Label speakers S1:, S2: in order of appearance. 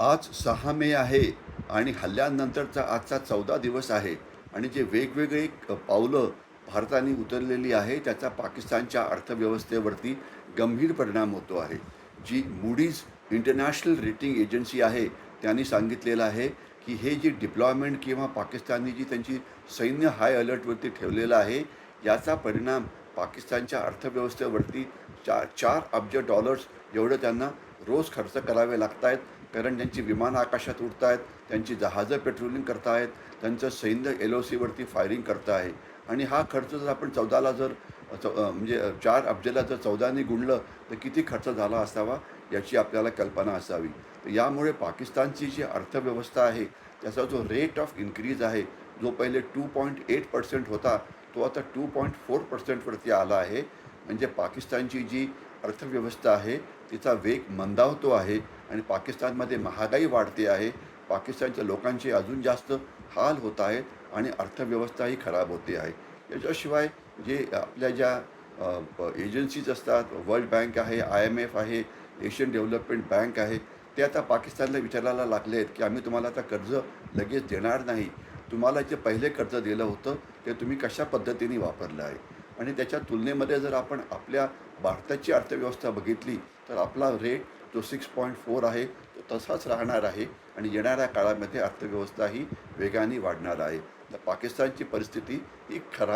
S1: आज सहा मे आहे आणि हल्ल्यानंतरचा आजचा चौदा दिवस आहे. आणि जे वेगवेगळी पावलं भारताने उतरलेली आहे त्याचा पाकिस्तानच्या अर्थव्यवस्थेवरती गंभीर परिणाम होतो आहे. जी मुडीज इंटरनॅशनल रेटिंग एजन्सी आहे त्यांनी सांगितलेलं आहे की हे जी डिप्लॉयमेंट किंवा पाकिस्ताननी जी त्यांची सैन्य हाय अलर्टवरती ठेवलेलं आहे याचा परिणाम पाकिस्तानच्या अर्थव्यवस्थेवरती चार चार अब्ज डॉलर्स एवढं त्यांना रोज खर्च करावे लागत आहेत कारण त्यांची विमानं आकाशात उडत आहेत त्यांची जहाजं पेट्रोलिंग करतायत त्यांचं सैन्य एल ओ सीवरती फायरिंग करत आहे आणि हा खर्च जर आपण चौदाला जर चौ म्हणजे चार अब्जेला जर चौदाने गुणलं तर किती खर्च झाला असावा याची आपल्याला कल्पना असावी. तर यामुळे पाकिस्तानची जी अर्थव्यवस्था आहे त्याचा जो रेट ऑफ इन्क्रीज आहे जो पहिले टू पॉईंट एट पर्सेंट होता तो आता टू पॉईंट फोर पर्सेंटवरती आला आहे. म्हणजे पाकिस्तानची जी अर्थव्यवस्था आहे तिचा वेग मंदावतो आहे. आणि पाकिस्तानमध्ये महागाई वाढते आहे. पाकिस्तानच्या लोकांचे अजून जास्त हाल होत आहेत आणि अर्थव्यवस्थाही खराब होते आहे. याच्याशिवाय जे आपल्या ज्या एजन्सीज असतात वर्ल्ड बँक आहे आय एम एफ आहे एशियन डेव्हलपमेंट बँक आहे ते आता पाकिस्तानला विचारायला लागले आहेत की आम्ही तुम्हाला आता कर्ज लगेच देणार नाही. तुम्हाला जे पहिले कर्ज दिलं होतं ते तुम्ही कशा पद्धतीने वापरलं आहे? आणि त्याच्या तुलनेमध्ये जर आपण आपल्या भारताची अर्थव्यवस्था बघितली तर आपला रेट जो सिक्स पॉईंट फोर आहे तो तसाच राहणार आहे आणि येणाऱ्या काळामध्ये अर्थव्यवस्था ही वेगाने वाढणार आहे. तर पाकिस्तानची परिस्थिती ही खराब